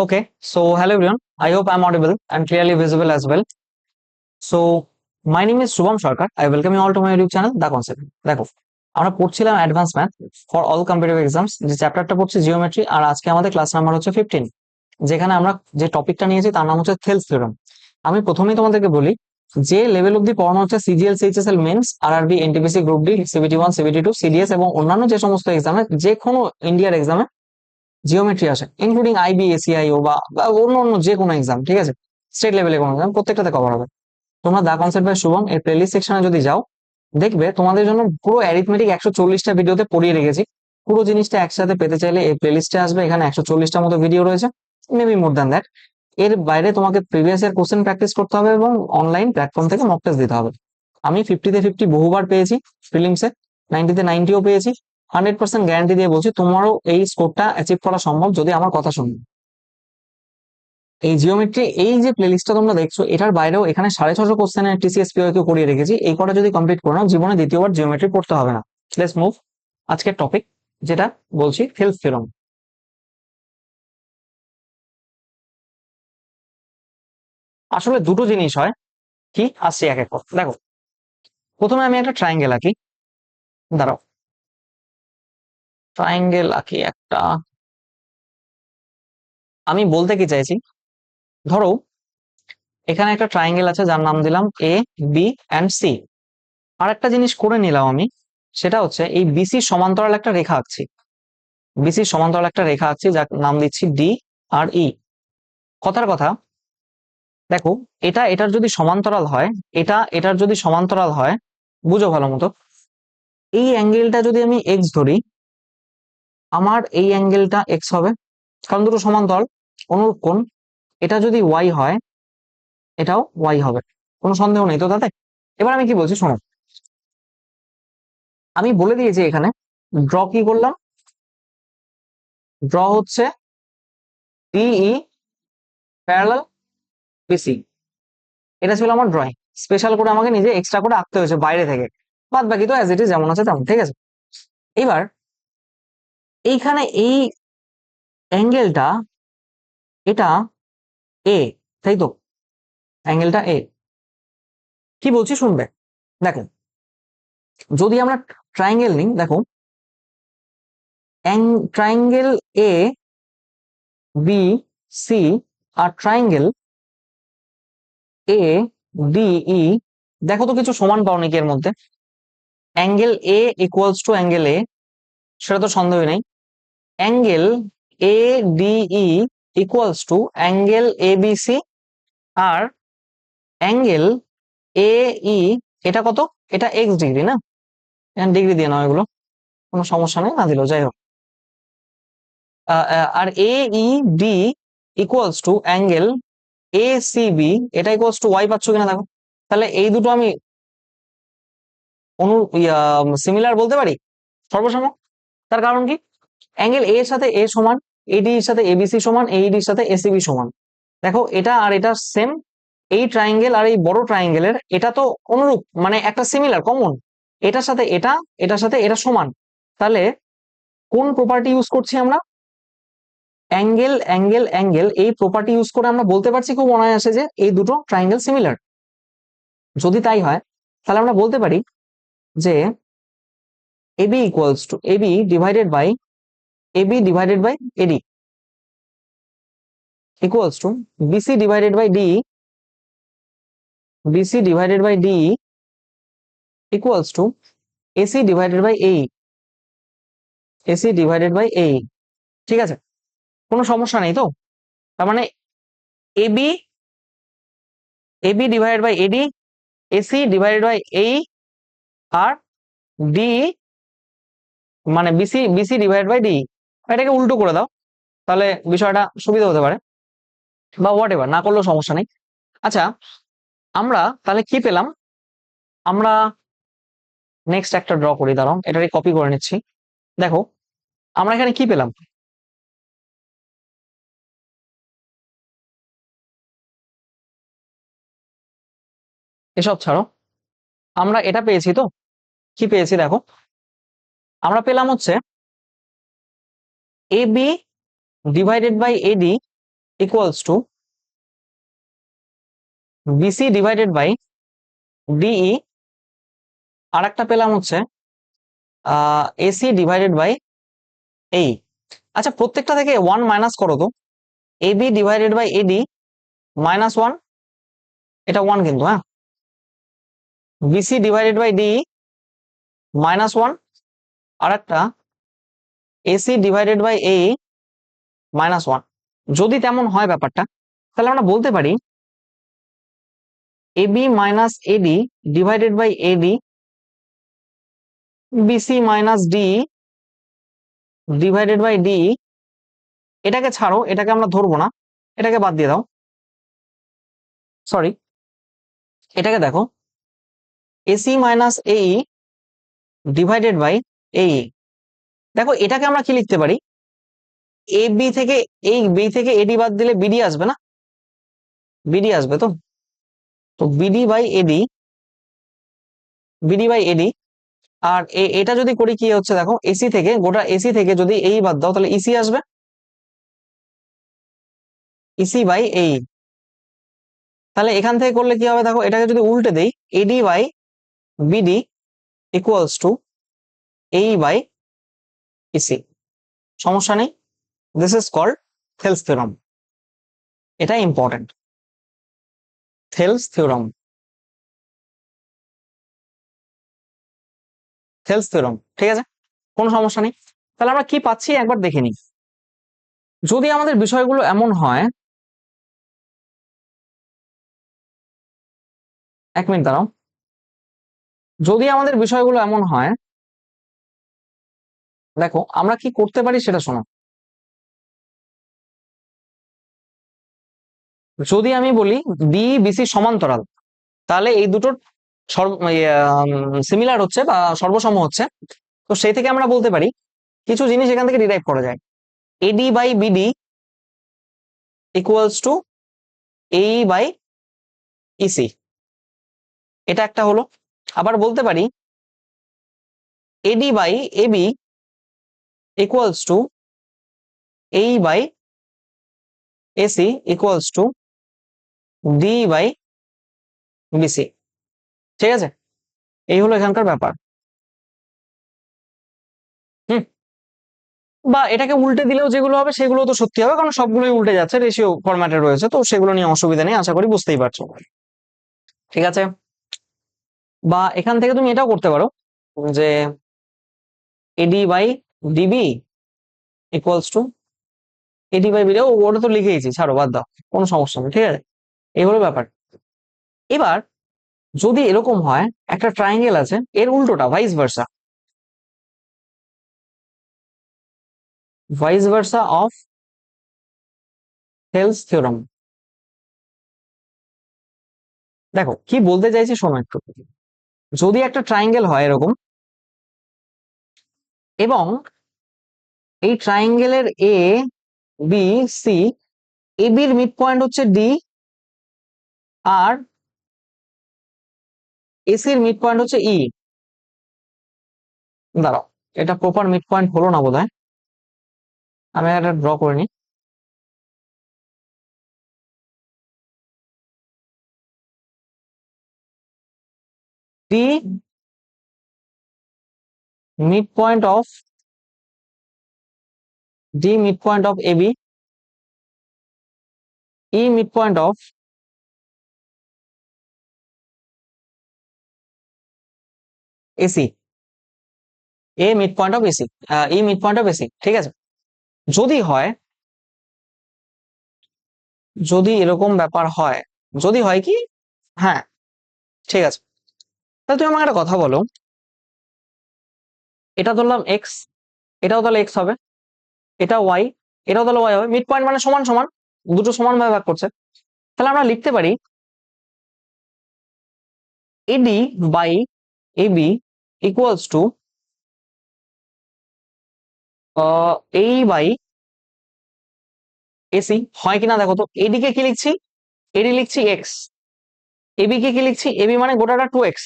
Okay, so hello everyone. I hope I'm audible and clearly visible as well. So my name is Shubham Sarkar. I welcome you all to my YouTube channel, The Concept. দেখো আমরা পড়ছিলাম advance math for all competitive exams যে চ্যাপ্টারটা পড়ছি geometry আর আজকে আমাদের class number হচ্ছে fifteen যেখানে আমরা যে টপিকটা নিয়েছি তার নাম হচ্ছে থেলস থিওরাম আমি প্রথমেই তোমাদেরকে বলি যে লেভেল অব্দি পড়ানো হচ্ছে CGL CHSL mains RRB NTPC group D CBT one CBT two CDS এবং অন্যান্য যে সমস্ত এক্সামে যে কোনো ইন্ডিয়ার এক্সামে জিওমেট্রি আসে ইনক্লুডিং আইবি এসিআইও বা অন্য অন্য যে কোনো এক্সাম ঠিক আছে? স্টেট লেভেলে কোনো এক্সাম প্রত্যেকটাতে কভার হবে। তোমরা দা কনসেপ্ট বাই শুভম এর প্লেলিস্ট সেকশনে যদি যাও, দেখবে তোমাদের জন্য পুরো অ্যারিথমেটিক একশো চল্লিশটা ভিডিওতে পড়িয়ে রেখেছি। পুরো জিনিসটা একসাথে পেতে চাইলে এই প্লেলিস্টে আসবে, এখানে একশো চল্লিশটার মতো ভিডিও রয়েছে মেবি মোর দ্যান দ্যাট এর বাইরে তোমাকে প্রিভিয়াস ইয়ার কোশ্চেন প্র্যাকটিস করতে হবে এবং অনলাইন প্ল্যাটফর্ম থেকে মক টেস্ট দিতে হবে। আমি ফিফটিতে ফিফটি বহুবার পেয়েছি ফিলিংসে নাইনটিতে নাইনটিও পেয়েছি। হান্ড্রেড পার্সেন্ট গ্যারান্টি দিয়ে বলছি তোমারও এই স্কোরটা অ্যাচিভ করা সম্ভব যদি আমার কথা শুনবে এই জিওমেট্রি এই যে প্লেলিস্টটা তোমরা দেখছ, এটার বাইরেও এখানে সাড়ে ছশো কোশ্চেনের টিসিএস পিওকে করিয়ে রেখেছি। এই কটা যদি কমপ্লিট করে, জীবনে দ্বিতীয়বার জিওমেট্রি পড়তে হবে না। লেটস মুভ আজকের টপিক যেটা বলছি হেলথ থিওরাম আসলে দুটো জিনিস হয়, কি, আসছি এক এক দেখো, প্রথমে আমি একটা ট্রায়াঙ্গেল আঁকি। দাঁড়াও। ট্রায়াঙ্গেল আঁকি একটা। আমি বলতে কি চাইছি? ধরো, এখানে একটা ট্রায়াঙ্গেল আছে, যার নাম দিলাম এ বি অ্যান্ড সি আর একটা জিনিস করে নিলাম আমি, সেটা হচ্ছে এই বিসি সমান্তরাল একটা রেখা আঁকছি। বিসি সমান্তরাল একটা রেখা আঁকছি, যার নাম দিচ্ছি ডি আর ই কথার কথা, দেখো, এটা এটার যদি সমান্তরাল হয়, এটা এটার যদি সমান্তরাল হয়, বুঝো ভালো মতো। এই অ্যাঙ্গেলটা যদি আমি এক্স ধরি আমার এই অ্যাঙ্গেলটা এক্স হবে। কারণ দুটো সমান্তরাল অনুরূপ কোণ। এটা যদি ওয়াই হয়, এটাও ওয়াই হবে। কোনো সন্দেহ নেই তো তাতে? এবার আমি কি বলছি, শোনো। আমি বলে দিয়েছি এখানে ড্র কি করলাম? ড্র হচ্ছে ডিই প্যারালাল বিসি এটা ছিল আমার ড্রয়িং স্পেশাল করে আমাকে নিজে এক্সট্রা করে আঁকতে হয়েছে বাইরে থেকে। বাদ বাকি তো অ্যাজ ইট ইজ যেমন আছে তেমন, ঠিক আছে? এবার এইখানে এই অ্যাঙ্গেলটা, এটা এ তাই তো? অ্যাঙ্গেলটা এ কি বলছি শুনবে? দেখো, যদি আমরা ট্রায়াঙ্গেল নিই, দেখো ট্রায়াঙ্গেল এ বি সি আর ট্রায়াঙ্গেল এ ডি ই দেখো তো কিছু সমান পাও নাকি এর মধ্যে? Angle A equals to angle A সেটা তো সন্দেহ নেই। Angle A D E equals to angle A B C R angle A E এটা কত? এটা এক্স ডিগ্রি না? ডিগ্রি দিয়ে নাও এগুলো। কোনো সমস্যা নেই, না দিল যাই হোক। আর A E D equals to angle A C B এটা ইকুয়ালস টু ওয়াই পাচ্ছ কিনা দেখো। তাহলে এই দুটো আমি অনু সিমিলার বলতে পারি? সর্বসম তার কারণ কি? অ্যাঙ্গেল এর সাথে এ সমান এডি এর সাথে এবিসি সমান এইডি এর সাথে এসিবি সমান। দেখো, এটা আর এটা সেম এই ট্রায়াঙ্গেল আর এই বড় ট্রায়াঙ্গেলের এটা তো অনুরূপ মানে একটা সিমিলার কমন এটার সাথে এটা, এটার সাথে এটা সমান। তাহলে কোন প্রপার্টি ইউজ করছি আমরা? অ্যাঙ্গেল অ্যাঙ্গেল অ্যাঙ্গেল, এই প্রপার্টি ইউজ করে আমরা বলতে পারছি খুব অনায়াসে যে এই দুটো ট্রায়াঙ্গেল সিমিলার যদি তাই হয়, তাহলে আমরা বলতে পারি যে AB equals to AB divided by AB divided by AD equals to BC divided by DE BC divided by DE equals to AC divided by AE AC divided by AE ঠিক আছে কোনো সমস্যা নেই তো তার মানে AB AB divided by AD AC divided by AE R DE মানে BC BC divided by DE এটাকে উল্টো করে দাও, তাহলে বিষয়টা সুবিধা হতে পারে, বা হোয়াট এভার না করলেও সমস্যা নেই। আচ্ছা আমরা তাহলে কি পেলাম? আমরা নেক্সট একটা ড্র করি, দাঁড়াও, এটারই কপি করে নিচ্ছি। দেখো, আমরা এখানে কি পেলাম? এসব ছাড়ো, আমরা এটা পেয়েছি তো? কি পেয়েছি দেখো? আমরা পেলাম হচ্ছে A B divided by AD equals to BC divided by DE আর একটা পেলাম হচ্ছে এসি ডিভাইডেড বাই এই আচ্ছা প্রত্যেকটা থেকে ওয়ান মাইনাস করো তো। AB divided by AD minus one এটা ওয়ান কিন্তু হ্যাঁ? BC divided by D minus one আর একটা AC divided by A minus one যদি তেমন হয় ব্যাপারটা, তাহলে আমরা বলতে পারি AB minus AD divided by AD BC minus D divided by D এটাকে ছাড়ো, এটাকে আমরা ধরবো না, এটাকে বাদ দিয়ে দাও। সরি এটাকে দেখো। এসি মাইনাস এই ডিভাইডেড বাই এই দেখো, এটাকে আমরা কি লিখতে পারি? এ বি থেকে, এই বি থেকে এডি বাদ দিলে বিডি আসবে না? বিডি আসবে তো? তো BD by AD BD by AD আর এটা যদি করি কি হচ্ছে দেখো এসি থেকে, গোটা এসি থেকে যদি এই বাদ দাও, তাহলে ইসি আসবে। ইসি বাই এই তাহলে এখান থেকে করলে কি হবে দেখো, এটাকে যদি উল্টে দেই AD by BD equals to AE by EC সমস্যা নেই। This is called Thales theorem এটা important Thales theorem Thales theorem ঠিক আছে? কোনো সমস্যা নেই। তাহলে আমরা কি পাচ্ছি? একবার দেখে নিই। যদি আমাদের বিষয়গুলো এমন হয়, এক মিনিট দাঁড়াও। যদি আমাদের বিষয়গুলো এমন হয় দেখো, আমরা কি করতে পারি সেটা শোনো। যদি আমি বলি বি বিসি সমান্তরাল, তাহলে এই দুটোর সিমিলার হচ্ছে বা সর্বসম হচ্ছে। তো সেই থেকে আমরা বলতে পারি, কিছু জিনিস এখান থেকে ডিরাইভ করা যায়। AD by BD equals to এই বাই ইসি এটা একটা হলো। আবার বলতে পারি AD by AB equals to এই by AC equals to D by BC ঠিক আছে? এই হলো এখানকার ব্যাপার। হুম। বা এটাকে উল্টে দিলেও যেগুলো হবে সেগুলো তো সত্যি হবে, কারণ সবগুলোই উল্টে যাচ্ছে রেশিও ফরম্যাটে রয়েছে, তো সেগুলো নিয়ে অসুবিধা নেই, আশা করি বুঝতেই পারছ। ঠিক আছে? বা এখান থেকে তুমি এটাও করতে পারো যে AD by DB equals to AD by BD ওটা তো লিখেইছি, ছাড়ো, বাদ দাও, কোনো সমস্যা নেই, ঠিক আছে? এই হলো ব্যাপার। এবার, যদি এরকম হয়, একটা ট্রায়াঙ্গেল আছে, এর উল্টোটা vice versa vice versa of Hales theorem দেখো, কি বলতে চাইছি সময় একটু। যদি একটা ট্রায়াঙ্গেল হয় এরকম এবং এই ট্রায়াঙ্গেলের এ বি সি এ বির মিড পয়েন্ট হচ্ছে ডি আর এসির মিড পয়েন্ট হচ্ছে ই দাঁড়াও, এটা প্রপার মিড পয়েন্ট হলো না বোধহয়। আমি এটা ড্র করে নিই। D mid point of D mid point of AB E mid point of AC A mid point of AC E mid point of AC ঠিক আছে? যদি হয়, যদি এরকম ব্যাপার হয়, যদি হয় কি? হ্যাঁ ঠিক আছে। তাহলে তুমি আমাকে একটা কথা বলো। এটা ধরলাম এক্স এটাও তাহলে এক্স হবে, এটা ওয়াই এটাও তাহলে ওয়াই হবে মিড পয়েন্ট মানে সমান সমান, দুটো সমান ভাবে ভাগ করছে। তাহলে আমরা লিখতে পারি AD by AB equals to AE by AC হয় কিনা দেখো তো এদিকে কি লিখছি? এডি লিখছি এক্স এবি কে কি লিখছি? এবি মানে গোটাটা টু এক্স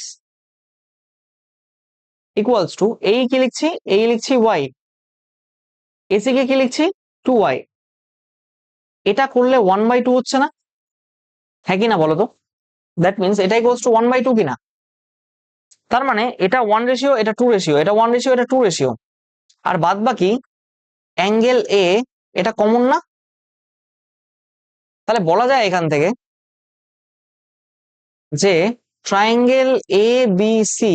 ইকুয়ালস টু এই কি লিখছি? এই লিখছি ওয়াই এসি কে কি লিখছি? টু ওয়াই এটা করলে ওয়ান বাই টু হচ্ছে না? হ্যাঁ কি না বলো তো? দ্যাট মিনস এটা equals to one by two কিনা তার মানে এটা ওয়ান রেশিও এটা টু রেশিও এটা ওয়ান রেশিও এটা টু রেশিও আর বাদ বাকি অ্যাঙ্গেল এ এটা কমন না? তাহলে বলা যায় এখান থেকে যে triangle A B C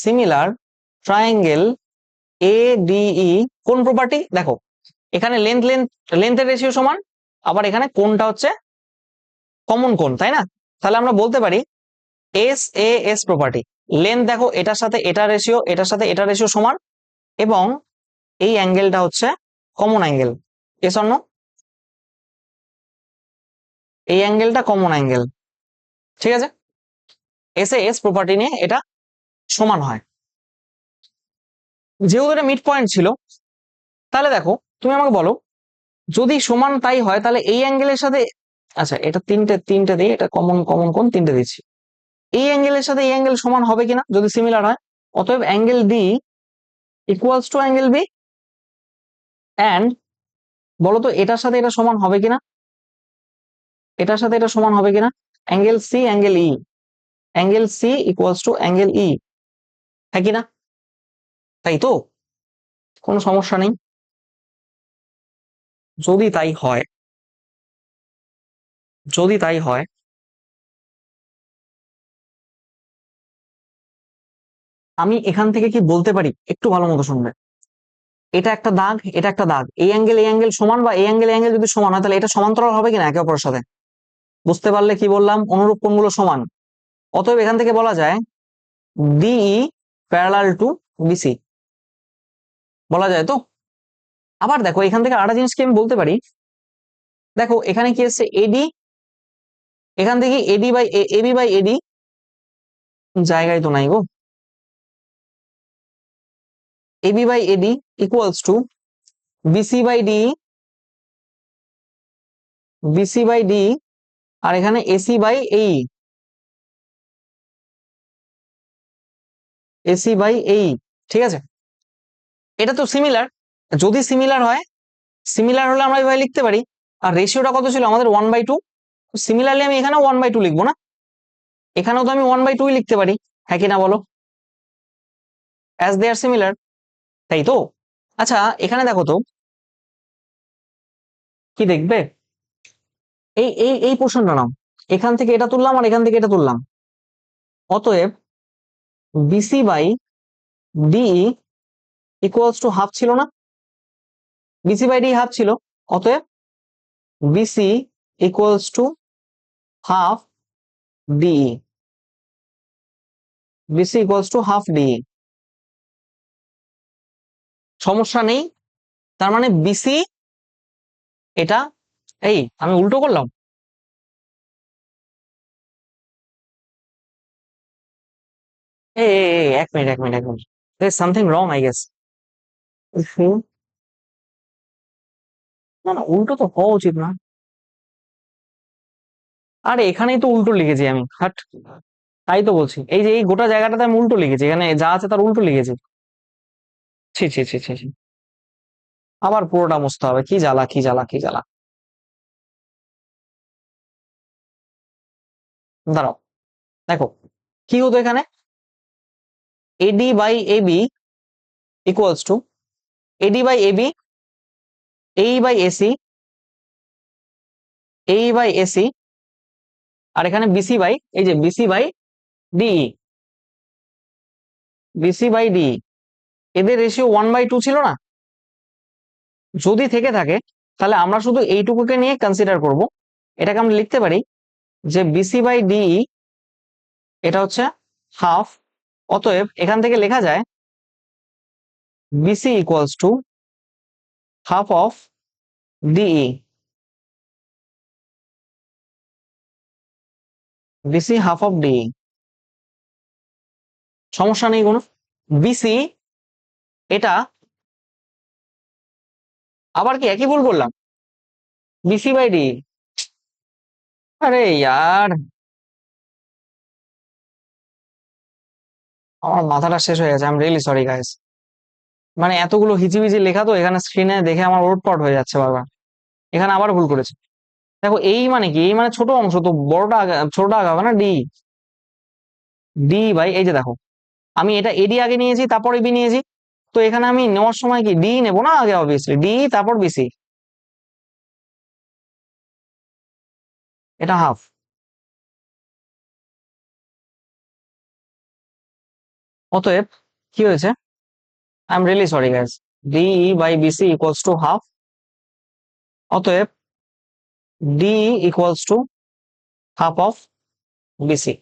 similar triangle A DE কোন প্রপার্টি দেখো, এখানে লেন্থ লেন্থ লেন্থের রেশিও সমান, আবার এখানে কোনটা হচ্ছে? কমন কোন, তাই না? তাহলে আমরা বলতে পারি S A S property length দেখো, এটার সাথে এটা রেশিও এটার সাথে এটা রেশিও সমান, এবং এই অ্যাঙ্গেলটা হচ্ছে কমন অ্যাঙ্গেল এস অন্য এই অ্যাঙ্গেলটা কমন অ্যাঙ্গেল ঠিক আছে? এস এ এস প্রপার্টি নিয়ে এটা সমান হয়। যেহেতু এটা মিড পয়েন্ট ছিল, তাহলে দেখো, তুমি আমাকে বলো, যদি সমান তাই হয়, তাহলে এই অ্যাঙ্গেলের সাথে আচ্ছা এটা তিনটে তিনটে দিই এটা কমন কমন কোন তিনটে দিচ্ছি। এই অ্যাঙ্গেলের সাথে এই অ্যাঙ্গেল সমান হবে কিনা, যদি সিমিলার হয়, অতএব angle D equals to angle B and বলো তো, এটার সাথে এটা সমান হবে কিনা? এটার সাথে এটা সমান হবে কিনা? Angle C angle E angle C equals to angle E হ্যাঁ কিনা? তাই তো? কোনো সমস্যা নেই। যদি তাই হয়, যদি তাই হয়, আমি এখান থেকে কি বলতে পারি? একটু ভালো মতো শুনবে। এটা একটা দাগ, এটা একটা দাগ। এই অ্যাঙ্গেল এই অ্যাঙ্গেল সমান বা এই অ্যাঙ্গেল অ্যাঙ্গেল যদি সমান হয়, তাহলে এটা সমান্তরাল হবে কিনা একে অপরের সাথে? বুঝতে পারলে কি বললাম? অনুরূপ কোণগুলো সমান। অতএব এখান থেকে বলা যায় ডিই প্যারালাল টু বিসি বলা যায় তো? আবার দেখো, এখান থেকে আরেকটা জিনিস কি আমি বলতে পারি? দেখো, এখানে কি এসছে? এডি এখান থেকে AD by AB by AD জায়গায় তো নাই গো। AB by AD equals to BC by D BC by D আর এখানে AC by AE AC by AE ঠিক আছে? এটা তো সিমিলার যদি সিমিলার হয় সিমিলার হলে আমরা এভাবে লিখতে পারি। আর রেশিওটা কত ছিল? আমাদের ওয়ান বাই টু সিমিলারলি আমি এখানে ওয়ান বাই টু লিখব না? এখানেও তো আমি ওয়ান বাই টুই লিখতে পারি। হ্যাঁ কি না বলো? অ্যাজ দে আর সিমিলার তাই তো? আচ্ছা এখানে দেখো তো। কি দেখবে? এই এই এই পোর্শনটা নাও। এখান থেকে এটা তুললাম আর এখান থেকে এটা তুললাম। অতএব BC by DE equals to half ছিল না? বিসি বাই ডি হাফ ছিল। অতএব BC equals to half DE BC equals to half DE সমস্যা নেই। তার মানে বিসি এটা এই আমি উল্টো করলাম। এই, এক মিনিট এক মিনিট এক minute. Something wrong I guess না না, উল্টো তো হওয়া উচিত না। আরে, এখানেই তো উল্টো লিখেছি আমি, হাট। তাই তো বলছি। এই যে, এই গোটা জায়গাটাতে আমি উল্টো লিখেছি, এখানে যা আছে তার উল্টো লিখেছি। ছি ছি ছি ছি ছি। আবার পুরোটা মুছতে হবে, কি জ্বালা কি জ্বালা কি জ্বালা। দাঁড়াও, দেখো, কি হতো এখানে? AD by AB equals to AD by AB AE by AC AE by AC আর এখানে বিসি বাই এই যে BC by DE BC by DE এদের রেশিও ওয়ান বাই টু ছিল না? যদি থেকে থাকে, তাহলে আমরা শুধু এইটুকুকে নিয়ে কনসিডার করব। এটাকে আমরা লিখতে পারি যে বিসি বাই ডিই এটা হচ্ছে হাফ অতএব এখান থেকে লেখা যায় BC equals to half of DE BC half of DE সমস্যা নেই কোনো? বিসি এটা আবার কি একই ভুল করলাম? বিসি বাই ডি আরে ইয়ার। আমার মাথাটা শেষ হয়ে গেছে I am really sorry guys মানে এতগুলো হিজিবিজি লেখা তো এখানে স্ক্রিনে দেখে আমার ওটপট হয়ে যাচ্ছে বারবার। এখানে আবার ভুল করেছে। দেখো, এই মানে কি? এই মানে ছোট অংশ তো, বড়টা ছোটটা আগে হবে না? ডি ডি ভাই, এই যে দেখো। আমি এটা এডি আগে নিয়েছি, তারপর এবি নিয়েছি। তো এখানে আমি নেওয়ার সময় কি? ডি নেব না আগে অবভিয়াসলি ডি তারপর বিসি এটা হাফ অতএব, কি হয়েছে? I am really sorry guys D by BC equals to half অতএব D equals to half of BC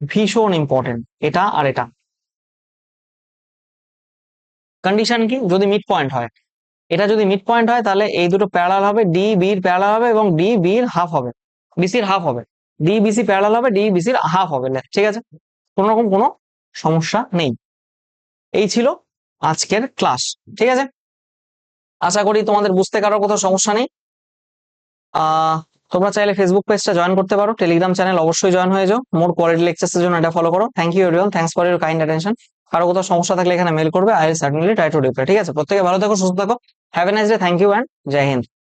ভীষণ ইম্পর্টেন্ট এটা আর এটা। কন্ডিশন কি? যদি মিড পয়েন্ট হয়। এটা যদি মিড পয়েন্ট হয়, তাহলে এই দুটো প্যারালাল হবে। ডি বির প্যারালাল হবে এবং ডি বির হাফ হবে। বিসির হাফ হবে। ডি বিসি প্যারালাল হবে। ডি বিসির হাফ হবে। ঠিক আছে? কোনো রকম কোনো সমস্যা নেই। এই ছিল আজকের ক্লাস ঠিক আছে? আশা করি তোমাদের বুঝতে কারোর কোথাও সমস্যা নেই। তোমরা চাইলে ফেসবুক পেজটা জয়েন করতে পারো। টেলিগ্রাম চ্যানেল অবশ্যই জয়েন হয়ে যাও। মোর কোয়ালিটি লেকচার্স এর জন্য এটা ফলো করো। Thank you everyone thanks for your kind attention কারও কোথাও সমস্যা থাকলে এখানে মেল করবে। I certainly try to reply ঠিক আছে? প্রত্যেকে ভালো থাকো, সুস্থ থাকো। Have a nice day thank you and Jai Hind